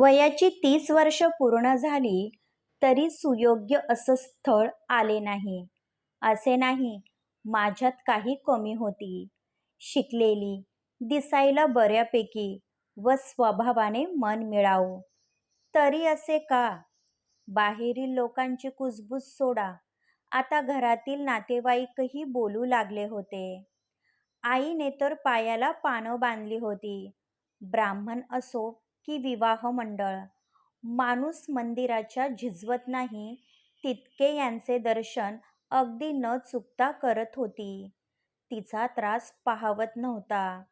वयाची तीस वर्ष पूर्ण झाली तरी सुयोग्य असं स्थळ आले नाही. असे नाही माझ्यात काही कमी होती. शिकलेली दिसायला बऱ्यापैकी व स्वभावाने मन मिळावू. तरी असे का? बाहेरील लोकांची कुजबूज सोडा. आता घरातील नातेवाईकही बोलू लागले होते. आईने तर पायाला पानं बांधली होती. ब्राह्मण असो की विवाह मंडळ. माणूस मंदिराच्या झिजवत नाही तितके यांचे दर्शन अगदी न चुकता करत होती. तिचा त्रास पाहवत नव्हता.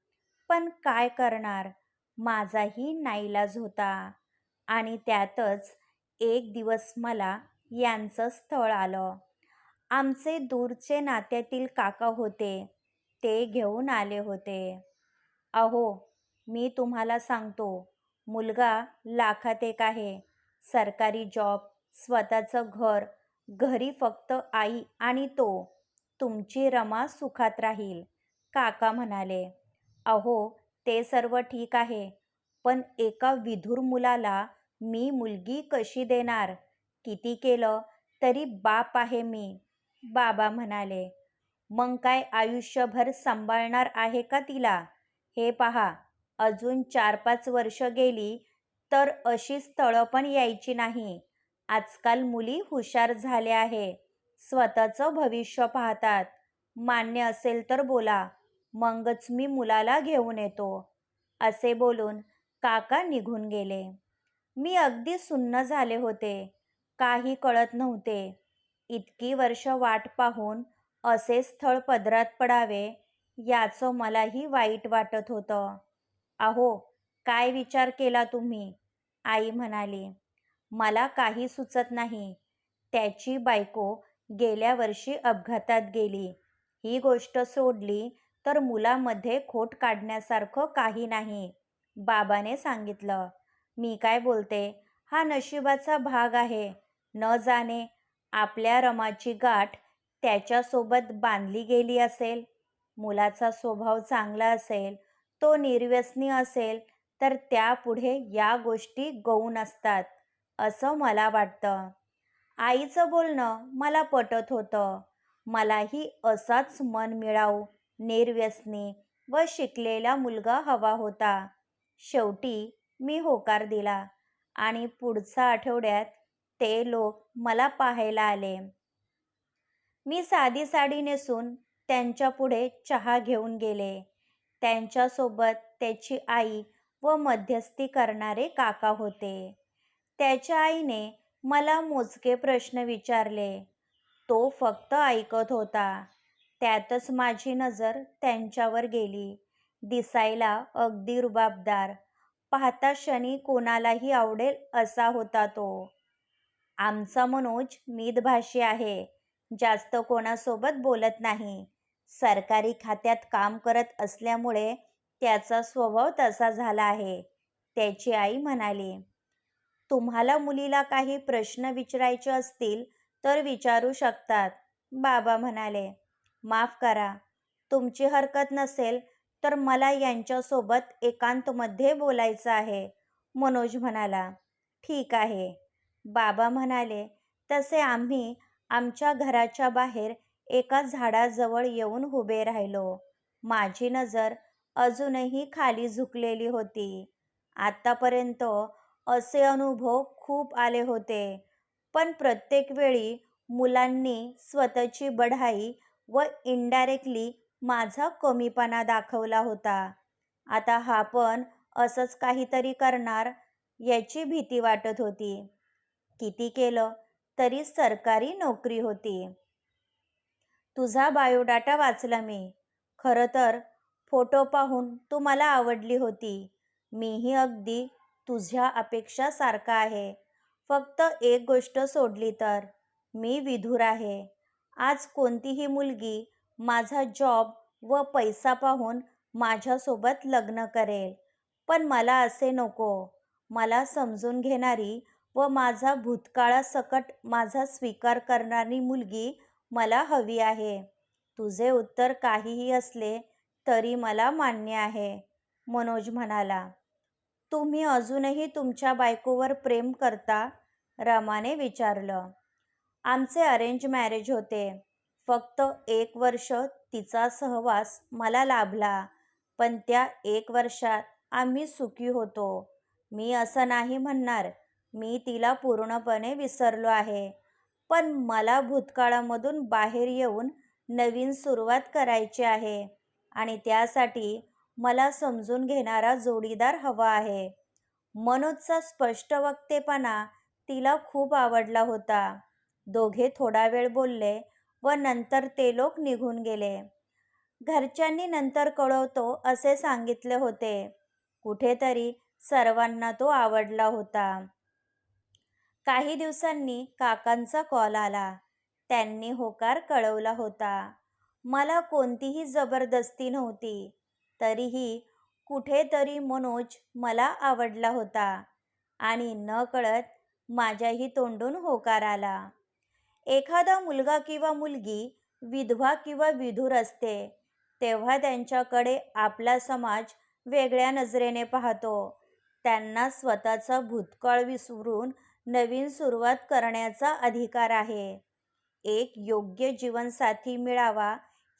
पण काय करणार? माझाही नाईलाज होता. आणि त्यातच एक दिवस मला यांचं स्थळ आलं. आमचे दूरचे नात्यातील काका होते. ते घेऊन आले होते. अहो मी तुम्हाला सांगतो. मुलगा लाखात एक आहे. सरकारी जॉब स्वतःचं घर घरी फक्त आई आणि तो. तुमची रमा सुखात राहील काका म्हणाले. अहो ते सर्व ठीक आहे पण एका विधूर मुलाला मी मुलगी कशी देणार? किती केलं तरी बाप आहे मी बाबा म्हणाले. मग काय आयुष्यभर सांभाळणार आहे का तिला? हे पहा अजून चार पाच वर्ष गेली तर अशी स्थळं पण यायची नाही. आजकाल मुली हुशार झाल्या आहे. स्वतःचं भविष्य पाहतात. मान्य असेल तर बोला. मगच मी मुलाला घेऊन येतो. असे बोलून काका निघून गेले. मी अगदी सुन्न झाले होते. काही कळत नव्हते. इतकी वर्ष वाट पाहून असे स्थळ पदरात पडावे याचं मलाही वाईट वाटत होतं. अहो काय विचार केला तुम्ही? आई म्हणाली मला काही सुचत नाही. त्याची बायको गेल्या वर्षी अपघातात गेली. ही गोष्ट सोडली तर मुलामध्ये खोट काढण्यासारखं काही नाही. बाबाने सांगितलं मी काय बोलते? हा नशिबाचा भाग आहे. न जाणे आपल्या रमाची गाठ त्याच्यासोबत बांधली गेली असेल मुलाचा स्वभाव चांगला असेल तो निर्व्यसनी असेल तर त्यापुढे या गोष्टी गौण असतात असं मला वाटतं. आईचं बोलणं मला पटत होतं. मलाही असाच मन मिळावू निर्व्यसनी व शिकलेला मुलगा हवा होता. शेवटी मी होकार दिला आणि पुढच्या आठवड्यात ते लोक मला पाहायला आले. मी साधी साडी नेसून त्यांच्यापुढे चहा घेऊन गेले. त्यांच्यासोबत त्याची आई व मध्यस्थी करणारे काका होते. त्याच्या आईने मला मोजके प्रश्न विचारले. तो फक्त ऐकत होता. त्यातच माझी नजर त्यांच्यावर गेली. दिसायला अगदी रुबाबदार. पाहता क्षणी कोणालाही आवडेल असा होता तो. आमचा मनोज मितभाषी आहे. जास्त कोणासोबत बोलत नाही. सरकारी खात्यात काम करत असल्यामुळे त्याचा स्वभाव तसा झाला आहे त्याची आई म्हणाली. तुम्हाला मुलीला काही प्रश्न विचारायचे असतील तर विचारू शकतात बाबा म्हणाले. माफ करा तुमची हरकत नसेल तर मला यांच्यासोबत एकांतमध्ये बोलायचं आहे मनोज म्हणाला. ठीक आहे बाबा म्हणाले. तसे आम्ही आमच्या घराच्या बाहेर एका झाडाजवळ येऊन उभे राहिलो. माझी नजर अजूनही खाली झुकलेली होती. आत्तापर्यंत असे अनुभव खूप आले होते. पण प्रत्येक वेळी मुलांनी स्वतःची बढाई व इनडायरेक्टली माझा कमीपणा दाखवला होता. आता हा पण असंच काहीतरी करणार याची भीती वाटत होती. किती केलं तरी सरकारी नोकरी होती. तुझा बायोडाटा वाचला मी. खरं तर फोटो पाहून तू मला आवडली होती. मीही अगदी तुझ्या अपेक्षासारखा आहे. फक्त एक गोष्ट सोडली तर. मी विधूर आहे. आज कोणतीही मुलगी माझा जॉब व पैसा पाहून माझ्यासोबत लग्न करेल. पण मला असे नको. मला समजून घेणारी व माझा भूतकाळासकट माझा स्वीकार करणारी मुलगी मला हवी आहे. तुझे उत्तर काहीही असले तरी मला मान्य आहे मनोज म्हणाला. तुम्ही अजूनही तुमच्या बायकोवर प्रेम करता? रमाने विचारलं. आमचे अरेंज मॅरेज होते. फक्त एक वर्ष तिचा सहवास मला लाभला. पण त्या एक वर्षात आम्ही सुखी होतो. मी असं नाही म्हणणार. मी तिला पूर्णपणे विसरलो आहे. पण मला भूतकाळामधून बाहेर येऊन नवीन सुरुवात करायची आहे आणि त्यासाठी मला समजून घेणारा जोडीदार हवा आहे. मनोजचा स्पष्ट वक्तेपणा तिला खूप आवडला होता. दोघे थोडा वेळ बोलले व नंतर ते लोक निघून गेले. घरच्यांनी नंतर कळवतो असे सांगितले होते. कुठेतरी सर्वांना तो आवडला होता. काही दिवसांनी काकांचा कॉल आला. त्यांनी होकार कळवला होता. मला कोणतीही जबरदस्ती नव्हती. तरीही कुठेतरी मनोज मला आवडला होता आणि न कळत माझ्याही तोंडून होकार आला. एखादा मुलगा किंवा मुलगी विधवा किंवा विधूर असते तेव्हा त्यांच्याकडे आपला समाज वेगळ्या नजरेने पाहतो. त्यांना स्वतःचा भूतकाळ विसरून नवीन सुरुवात करण्याचा अधिकार आहे. एक योग्य जीवनसाथी मिळावा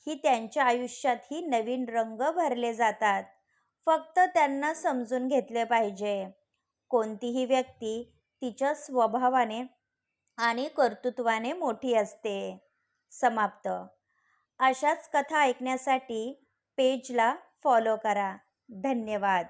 ही त्यांच्या आयुष्यातही नवीन रंग भरले जातात. फक्त त्यांना समजून घेतले पाहिजे. कोणतीही व्यक्ती तिच्या स्वभावाने आणि कर्तृत्वाने मोठी असते. समाप्त. अशाच कथा ऐकण्यासाठी पेजला फॉलो करा. धन्यवाद.